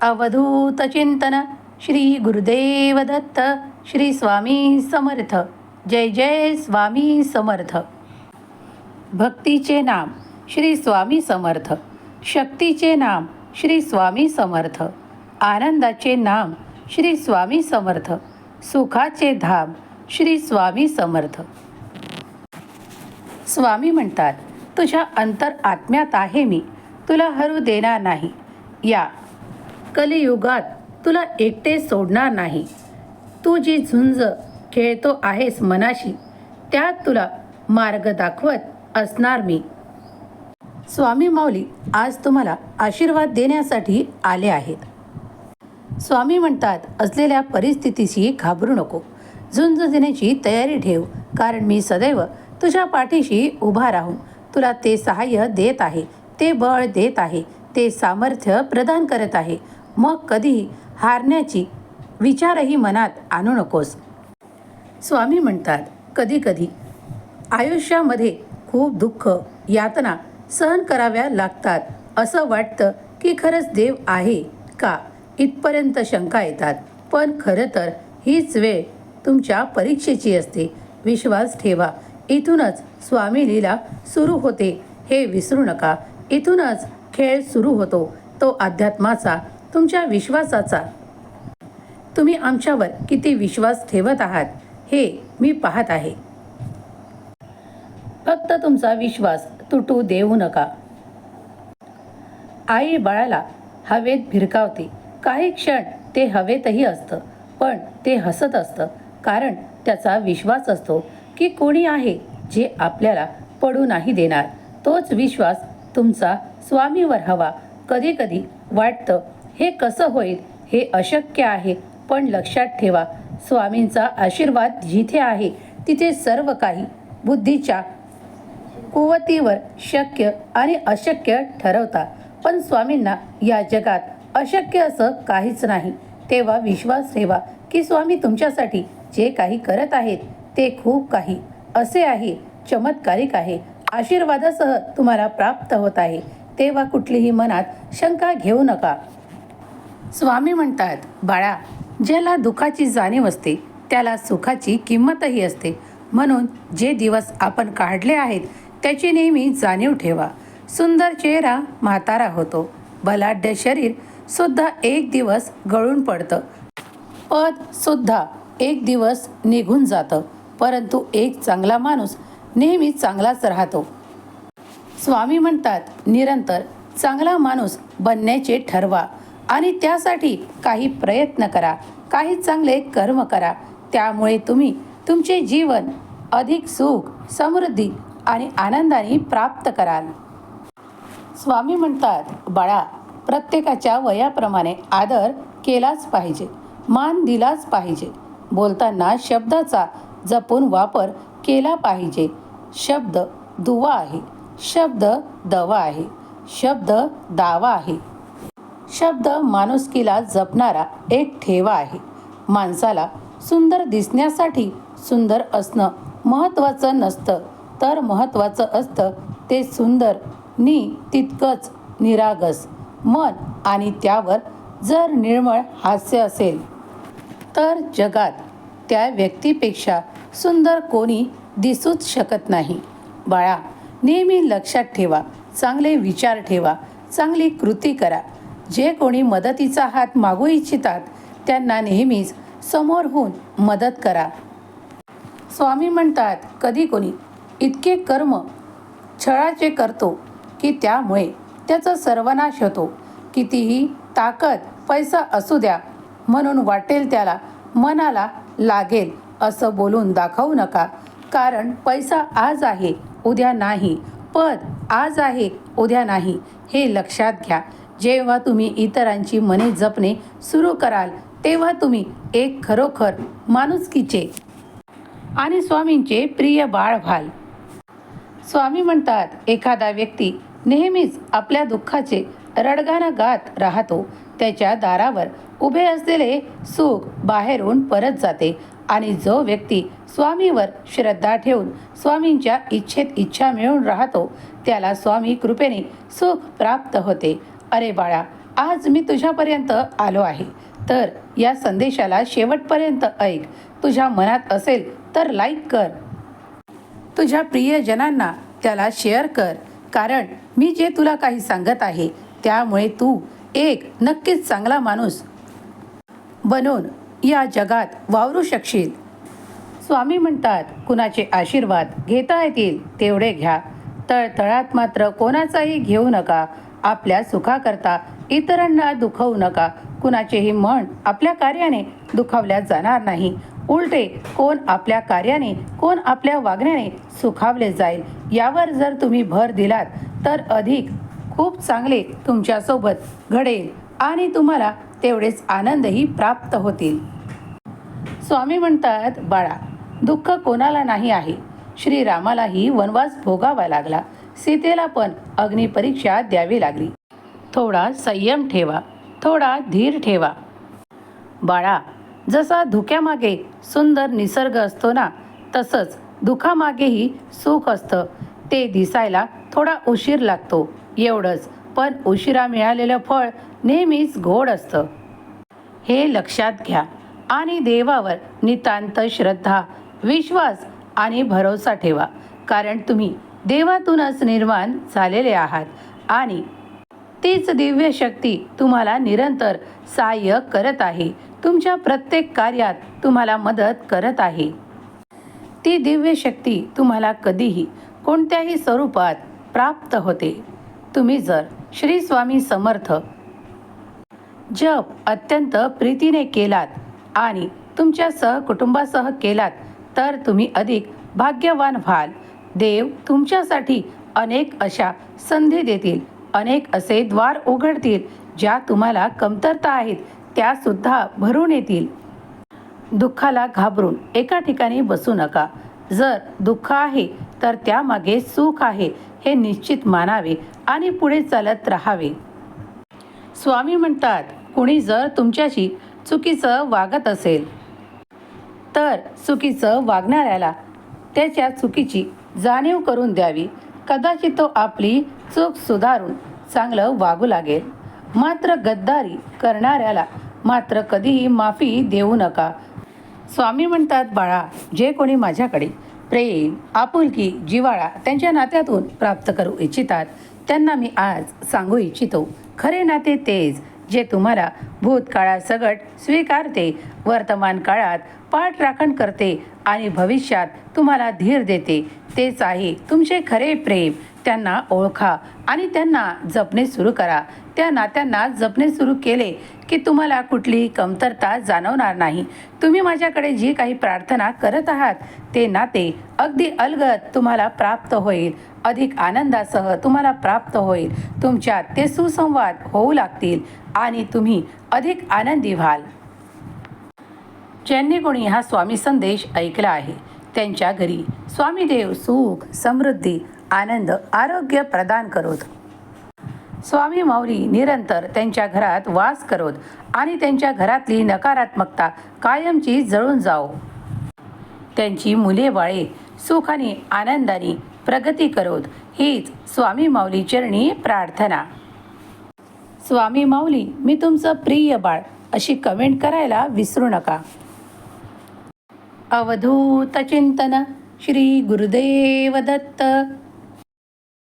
अवधूत चिंतन श्री गुरुदेव दत्त श्री स्वामी समर्थ. जय जय स्वामी समर्थ. भक्तीचे नाम श्री स्वामी समर्थ. शक्तीचे नाम श्री स्वामी समर्थ. आनंदाचे नाम श्री स्वामी समर्थ. सुखाचे धाम श्री स्वामी समर्थ. स्वामी म्हणतात तुझ्या अंतर आत्म्यात आहे मी. तुला हरू देणार नाही. या कलियुगात तुला एकटे सोडणार नाही. तू जी झुंज खेळतो आहेस मनाशी त्यात तुला मार्ग दाखवत असणार मी. स्वामी माऊली आज तुम्हाला आशीर्वाद देण्यासाठी आले आहेत. स्वामी म्हणतात असलेल्या परिस्थितीशी घाबरू नको. झुंज देण्याची तयारी ठेव कारण मी सदैव तुझ्या पाठीशी उभा राहून तुला ते सहाय्य देत आहे ते बळ देत आहे ते सामर्थ्य प्रदान करत आहे. मग कधीही हारण्याची विचारही मनात आणू नकोस. स्वामी म्हणतात कधीकधी आयुष्यामध्ये खूप दुःख यातना सहन कराव्या लागतात. असं वाटतं की खरंच देव आहे का? इथपर्यंत शंका येतात. पण खरं तर हीच वेळ तुमच्या परीक्षेची असते. विश्वास ठेवा इथूनच स्वामी लीला सुरू होते. हे विसरू नका. इथूनच खेळ सुरू होतो. तो अध्यात्माचा तुमच्या विश्वासाचा. तुम्ही आमच्यावर किती विश्वास ठेवत आहात हे मी पाहत आहे. फक्त तुमचा विश्वास तुटू देऊ नका. आई बाळाला हवेत भिरकावते. काही क्षण ते हवेतही असतं पण ते हसत असतं कारण त्याचा विश्वास असतो की कोणी आहे जे आपल्याला पडू नाही देणार. तोच विश्वास तुमचा स्वामीवर हवा. कधी कधी वाटतं हे कसं होईल हे अशक्य आहे. पण लक्षात ठेवा स्वामींचा आशीर्वाद जिथे आहे तिथे सर्व काही बुद्धीच्या कुवतीवर शक्य आणि अशक्य ठरवता. पण स्वामींना या जगात अशक्य असं काहीच नाही. तेव्हा विश्वास ठेवा की स्वामी तुमच्यासाठी जे काही करत आहेत ते खूप काही. असे आहे चमत्कारिक आहे. आशीर्वादासह तुम्हाला प्राप्त होत आहे. तेव्हा कुठलीही मनात शंका घेऊ नका. स्वामी म्हणतात बाळा ज्याला दुःखाची जाणीव असते त्याला सुखाची किंमतही असते. म्हणून जे दिवस आपण काढले आहेत त्याची नेहमी जाणीव ठेवा. सुंदर चेहरा म्हातारा होतो. बलाढ्य शरीर सुद्धा एक दिवस गळून पडतं. पद सुद्धा एक दिवस निघून जातं. परंतु एक चांगला माणूस नेहमी चांगलाच राहतो. स्वामी म्हणतात निरंतर चांगला माणूस बनण्याचे ठरवा. आणि त्यासाठी काही प्रयत्न करा काही चांगले कर्म करा. त्यामुळे तुम्ही तुमचे जीवन अधिक सुख समृद्धी आणि आनंदाने प्राप्त कराल. स्वामी म्हणतात बाळा प्रत्येकाच्या वयाप्रमाणे आदर केलाच पाहिजे मान दिलाच पाहिजे. बोलताना शब्दाचा जपून वापर केला पाहिजे. शब्द दुवा आहे शब्द दवा आहे शब्द दावा आहे. शब्द माणुसकीला जपणारा एक ठेवा आहे. माणसाला सुंदर दिसण्यासाठी सुंदर असणं महत्त्वाचं नसतं. तर महत्त्वाचं असतं ते सुंदर नि तितकंच निरागस मन आणि त्यावर जर निर्मळ हास्य असेल तर जगात त्या व्यक्तीपेक्षा सुंदर कोणी दिसूच शकत नाही. बाळा नेहमी लक्षात ठेवा चांगले विचार ठेवा चांगली कृती करा. जे कोणी मदतीचा हात मागू इच्छितात त्यांना नेहमीच समोर होऊन मदत करा. स्वामी म्हणतात कधी कोणी इतके कर्म छळाचे करतो की त्यामुळे त्याचा सर्वनाश होतो. कितीही ताकद पैसा असू द्या म्हणून वाटेल त्याला मनाला लागेल असं बोलून दाखवू नका. कारण पैसा आज आहे उद्या नाही. पद आज आहे उद्या नाही हे लक्षात घ्या. जेव्हा तुम्ही इतरांची मने जपणे सुरू कराल तेव्हा तुम्ही एक खरोखर माणुसकीचे आणि स्वामींचे प्रिय बाळ व्हाल. स्वामी म्हणतात एखादा व्यक्ती नेहमीच आपल्या दुःखाचे रडगाणं गात राहतो. त्याच्या दारावर उभे असलेले सुख बाहेरून परत जाते आणि जो व्यक्ती स्वामीवर श्रद्धा ठेवून स्वामींच्या इच्छेत इच्छा मिळून राहतो त्याला स्वामी कृपेने सुख प्राप्त होते. अरे बाळा आज मी तुझ्यापर्यंत आलो आहे. तर या संदेशाला शेवटपर्यंत ऐक. तुझ्या मनात असेल तर लाईक कर. तुझ्या प्रियजनांना त्याला शेअर कर. कारण मी जे तुला काही सांगत आहे त्यामुळे तू एक नक्कीच चांगला माणूस बनून या जगात वावरू शकशील. स्वामी म्हणतात कुणाचे आशीर्वाद घेता येतील तेवढे घ्या. तळतळात मात्र कोणाचाही घेऊ नका. आपल्या सुखाकरता इतरांना दुखवू नका. कुणाचेही मन आपल्या कार्याने दुखावल्या जाणार नाही. उलटे कोण आपल्या कार्याने कोण आपल्या वागण्याने सुखावले जाईल. यावर जर तुम्ही भर दिलात तर अधिक खूप चांगले तुमच्यासोबत घडेल आणि तुम्हाला तेवढेच आनंदही प्राप्त होतील. स्वामी म्हणतात बाळा दुःख कोणाला नाही आहे. श्रीरामालाही वनवास भोगावा लागला. सीतेला पण अग्निपरीक्षा द्यावी लागली. थोडा संयम ठेवा थोडा धीर ठेवा. बाळा जसा धुक्यामागे सुंदर निसर्ग असतो ना तसंच दुखामागेही सुख असतं. ते दिसायला थोडा उशीर लागतो एवढंच पण उशिरा मिळालेलं फळ नेहमीच गोड असतं. हे लक्षात घ्या आणि देवावर नितांत श्रद्धा विश्वास आणि भरोसा ठेवा. कारण तुम्ही देवातूनच निर्माण झालेले आहात. आणि तीच दिव्य शक्ती तुम्हाला निरंतर सहाय्य करत आहे. तुमच्या प्रत्येक कार्यात तुम्हाला मदत करत आहे. ती दिव्य शक्ती तुम्हाला कधीही कोणत्याही स्वरूपात प्राप्त होते. तुम्ही जर श्री स्वामी समर्थ जप अत्यंत प्रीतीने केलात आणि तुमच्या सहकुटुंबासह केलात तर तुम्ही अधिक भाग्यवान व्हाल. देव तुमच्यासाठी अनेक अशा संधी देतील. अनेक असे द्वार उघडतील ज्या तुम्हाला कमतरता आहेत त्या सुद्धा भरून येतील. दुःखाला घाबरून एका ठिकाणी बसू नका. जर दुःख आहे तर त्यामागे सुख आहे हे निश्चित मानावे आणि पुढे चालत राहावे. स्वामी म्हणतात कुणी जर तुमच्याशी चुकीचं वागत असेल तर चुकीचं वागणाऱ्याला त्याच्या चुकीची जाणीव करून द्यावी. कदाचित तो आपली चूक सुधारून चांगलं वागू लागेल. मात्र गद्दारी करणाऱ्याला मात्र कधीही माफी देऊ नका. स्वामी म्हणतात बाळा जे कोणी माझ्याकडे प्रेम आपुलकी जिवाळा त्यांच्या नात्यातून प्राप्त करू इच्छितात त्यांना मी आज सांगू इच्छितो. खरे नाते तेच जे तुम्हाला भूतकाळासकट स्वीकारते वर्तमान काळात पाठराखण करते आणि भविष्यात तुम्हाला धीर देते. तेच आहे तुमचे खरे प्रेम. त्यांना ओळखा आणि त्यांना जपणे सुरू करा. त्या नात्यांना जपणे सुरू केले की तुम्हाला कुठलीही कमतरता जाणवणार नाही. तुम्ही माझ्याकडे जी काही प्रार्थना करत आहात ते नाते अगदी अलगद तुम्हाला प्राप्त होईल. अधिक आनंदासह तुम्हाला प्राप्त होईल. तुमच्यात ते सुसंवाद होऊ लागतील आणि तुम्ही अधिक आनंदी व्हाल. ज्यांनी कोणी हा स्वामी संदेश ऐकला आहे त्यांच्या घरी स्वामीदेव सुख समृद्धी आनंद आरोग्य प्रदान करत. स्वामी माऊली निरंतर त्यांच्या घरात वास करोत आणि त्यांच्या घरातली नकारात्मकता कायमची जळून जाओ. त्यांची मुले बाळे सुखाने आनंदाने प्रगती करोत हीच स्वामी माऊली चरणी प्रार्थना. स्वामी माऊली मी तुमचं प्रिय बाळ अशी कमेंट करायला विसरू नका. अवधूत चिंतन श्री गुरुदेव दत्त.